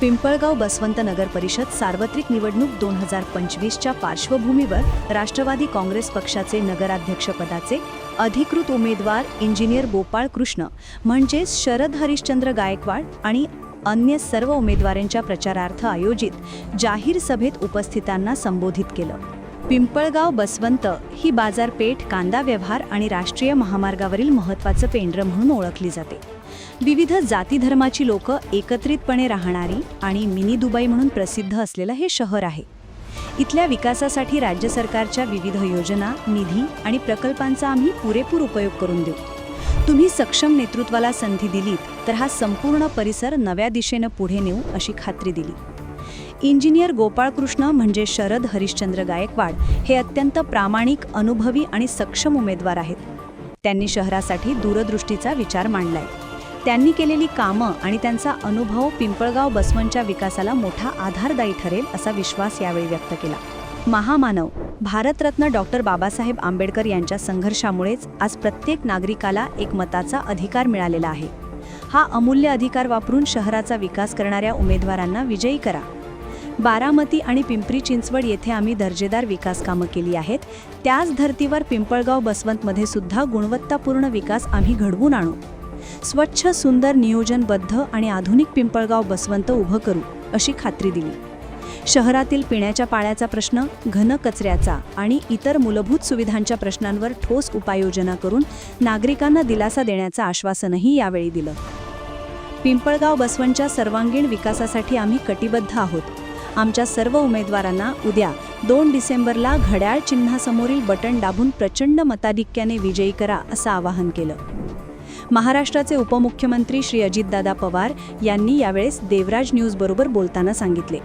पिंपळगाव बसवंत नगर परिषद सार्वत्रिक निवडणूक दोन हजार पंचवीसच्या पार्श्वभूमीवर राष्ट्रवादी काँग्रेस पक्षाचे नगराध्यक्षपदाचे अधिकृत उमेदवार इंजिनियर गोपाळ कृष्ण म्हणजेच शरद हरिश्चंद्र गायकवाड आणि अन्य सर्व उमेदवारांच्या प्रचारार्थ आयोजित जाहीर सभेत उपस्थितांना संबोधित केलं. पिंपळगाव बसवंत ही बाजारपेठ कांदा व्यवहार आणि राष्ट्रीय महामार्गावरील महत्त्वाचं पेंड्र म्हणून ओळखली जाते. विविध जाती धर्माची लोक एकत्रितपणे राहणारी आणि मिनी दुबई म्हणून प्रसिद्ध असलेलं हे शहर आहे. इथल्या विकासासाठी राज्य सरकारच्या विविध योजना निधी आणि प्रकल्पांचा आम्ही पुरेपूर उपयोग करून देऊ. तुम्ही सक्षम नेतृत्वाला संधी दिलीत तर हा संपूर्ण परिसर नव्या दिशेनं पुढे नेऊ अशी खात्री दिली. इंजिनियर गोपाळकृष्ण म्हणजे शरद हरिश्चंद्र गायकवाड हे अत्यंत प्रामाणिक अनुभवी आणि सक्षम उमेदवार आहेत. त्यांनी शहरासाठी दूरदृष्टीचा विचार मांडलाय. त्यांनी केलेली कामं आणि त्यांचा अनुभव पिंपळगाव बसवनच्या विकासाला मोठा आधारदायी ठरेल असा विश्वास यावेळी व्यक्त केला. महामानव भारतरत्न डॉक्टर बाबासाहेब आंबेडकर यांच्या संघर्षामुळेच आज प्रत्येक नागरिकाला एक मताचा अधिकार मिळालेला आहे. हा अमूल्य अधिकार वापरून शहराचा विकास करणाऱ्या उमेदवारांना विजयी करा. बारामती आणि पिंपरी चिंचवड येथे आम्ही दर्जेदार विकास कामं केली आहेत. त्याच धर्तीवर पिंपळगाव बसवंतमध्ये सुद्धा गुणवत्तापूर्ण विकास आम्ही घडवून आणू. स्वच्छ सुंदर नियोजनबद्ध आणि आधुनिक पिंपळगाव बसवंत उभं करू अशी खात्री दिली. शहरातील पिण्याच्या पाण्याचा प्रश्न घन कचऱ्याचा आणि इतर मूलभूत सुविधांच्या प्रश्नांवर ठोस उपाययोजना करून नागरिकांना दिलासा देण्याचं आश्वासनही यावेळी दिलं. पिंपळगाव बसवंतच्या सर्वांगीण विकासासाठी आम्ही कटिबद्ध आहोत. आमच्या सर्व उमेदवारांना उद्या दोन डिसेंबरला घड्याळ चिन्हासमोरील बटन दाबून प्रचंड मताधिक्याने विजयी करा असं आवाहन केलं. महाराष्ट्राचे उपमुख्यमंत्री श्री अजितदादा पवार यांनी यावेळेस देवराज न्यूजबरोबर बोलताना सांगितले.